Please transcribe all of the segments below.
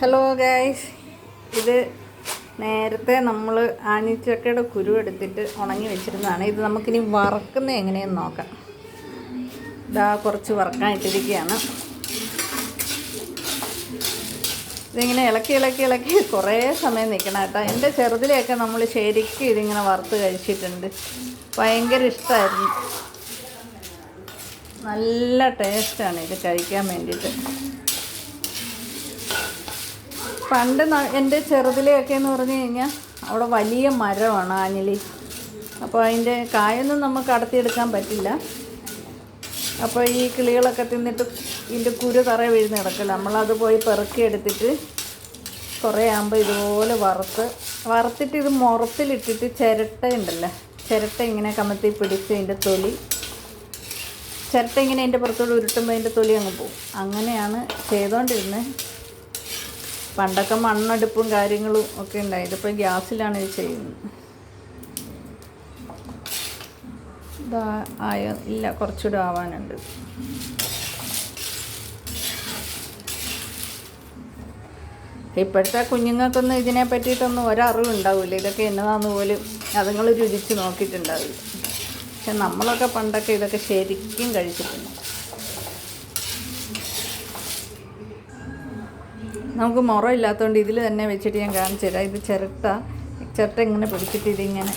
Hello guys ഇത് നേരത്തെ നമ്മൾ ആഞ്ഞിച്ചക്കയുടെ കുരു എടുത്തിട്ട് ഉണങ്ങി വെച്ചിരുന്നതാണ്. ഇത് നമുക്കിനി വറക്കുന്ന എങ്ങനെയെന്ന് നോക്കാം. ഇതാ കുറച്ച് വറക്കാൻ ഇട്ടിരിക്കുകയാണ് ഇതിങ്ങനെ ഇളക്കി ഇളക്കി ഇളക്കി കുറേ സമയം നിൽക്കണം കേട്ടോ. എന്റെ ചെറുതിലെയൊക്കെ നമ്മൾ ശരിക്കും ഇതിങ്ങനെ വറുത്ത് കഴിച്ചിട്ടുണ്ട്. ഭയങ്കര ഇഷ്ടമായിരുന്നു നല്ല ടേസ്റ്റാണ് ഇത് കഴിക്കാൻ വേണ്ടിയിട്ട്. പണ്ട് എന്റെ ചെറുതിലെയൊക്കെ എന്ന് പറഞ്ഞു കഴിഞ്ഞാൽ അവിടെ വലിയ മരമാണ് ആഞ്ഞിലി. അപ്പോൾ അതിന്റെ കായൊന്നും നമുക്ക് അടത്തിയെടുക്കാൻ പറ്റില്ല. അപ്പോൾ ഈ കിളികളൊക്കെ തിന്നിട്ട് ഇതിന്റെ കുരു തറ വീഴുന്ന കിടക്കില്ല. നമ്മളത് പോയി പെറുക്കിയെടുത്തിട്ട് കുറേ ആകുമ്പോൾ ഇതുപോലെ വറുത്ത് വറുത്തിട്ട് ഇത് മുറത്തിലിട്ടിട്ട് ചിരട്ട ഉണ്ടല്ലോ ചിരട്ട ഇങ്ങനെ കമത്തി പിടിച്ച് അതിന്റെ തൊലി ചിരട്ട ഇങ്ങനെ അതിന്റെ പുറത്തോട് ഉരുട്ടുമ്പോൾ അതിന്റെ തൊലി അങ്ങ് പോവും. അങ്ങനെയാണ് ചെയ്തുകൊണ്ടിരുന്നത്. പണ്ടൊക്കെ മണ്ണെടുപ്പും കാര്യങ്ങളും ഒക്കെ ഉണ്ടായി ഇതിപ്പോൾ ഗ്യാസിലാണ് ഇത് ചെയ്യുന്നത്. ഇതാ ആയോ ഇല്ല കുറച്ചുകൂടെ ആവാനുണ്ട്. ഇപ്പോഴത്തെ കുഞ്ഞുങ്ങൾക്കൊന്നും ഇതിനെ പറ്റിയിട്ടൊന്നും ഒരറിവ് ഉണ്ടാവില്ല ഇതൊക്കെ എന്നതാന്ന് പോലും അതുങ്ങൾ രുചിച്ച് നോക്കിയിട്ടുണ്ടാവില്ല. പക്ഷെ നമ്മളൊക്കെ പണ്ടൊക്കെ ഇതൊക്കെ ശരിക്കും കഴിച്ചിട്ടുണ്ട്. നമുക്ക് മുറ ഇല്ലാത്തതുകൊണ്ട് ഇതിൽ തന്നെ വെച്ചിട്ട് ഞാൻ കാണിച്ചു തരാം. ഇത് ചിരട്ട. ചിരട്ട ഇങ്ങനെ പിടിച്ചിട്ട് ഇതിങ്ങനെ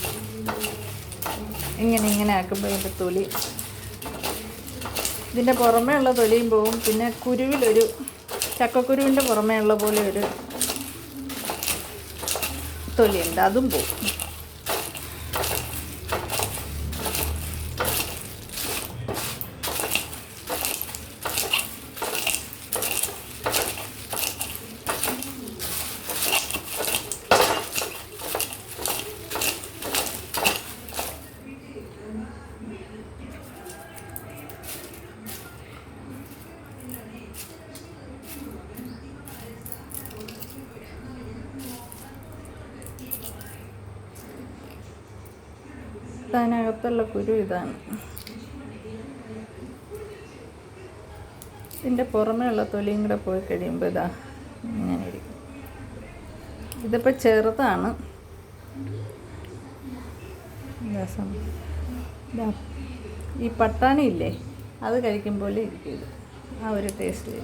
ഇങ്ങനെ ഇങ്ങനെ ആക്കുമ്പോൾ ഇതിന്റെ തൊലി. ഇതിന്റെ പുറമേ ഉള്ള തൊലിയും പോവും. പിന്നെ കുരുവിലൊരു ചക്കക്കുരുവിന്റെ പുറമേ ഉള്ള പോലെ ഒരു തൊലിയുണ്ട്. അതും പോവും. അതിനകത്തുള്ള കുരു ഇതാണ്. ഇതിന്റെ പുറമേ ഉള്ള തൊലിയും കൂടെ പോയി കഴിയുമ്പോൾ ഇതാ ഇങ്ങനെ ഇരിക്കും. ഇതിപ്പോൾ ചെറുതാണ്. ഈ പട്ടാണി ഇല്ലേ? അത് കഴിക്കുമ്പോൾ ഇരിക്കും ഇത്. ആ ഒരു ടേസ്റ്റ് ടേസ്റ്റിൽ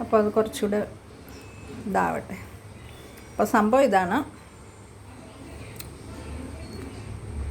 അപ്പോൾ അത് കുറച്ചുകൂടെ ഇതാവട്ടെ. അപ്പോൾ സംഭവം ഇതാണ്.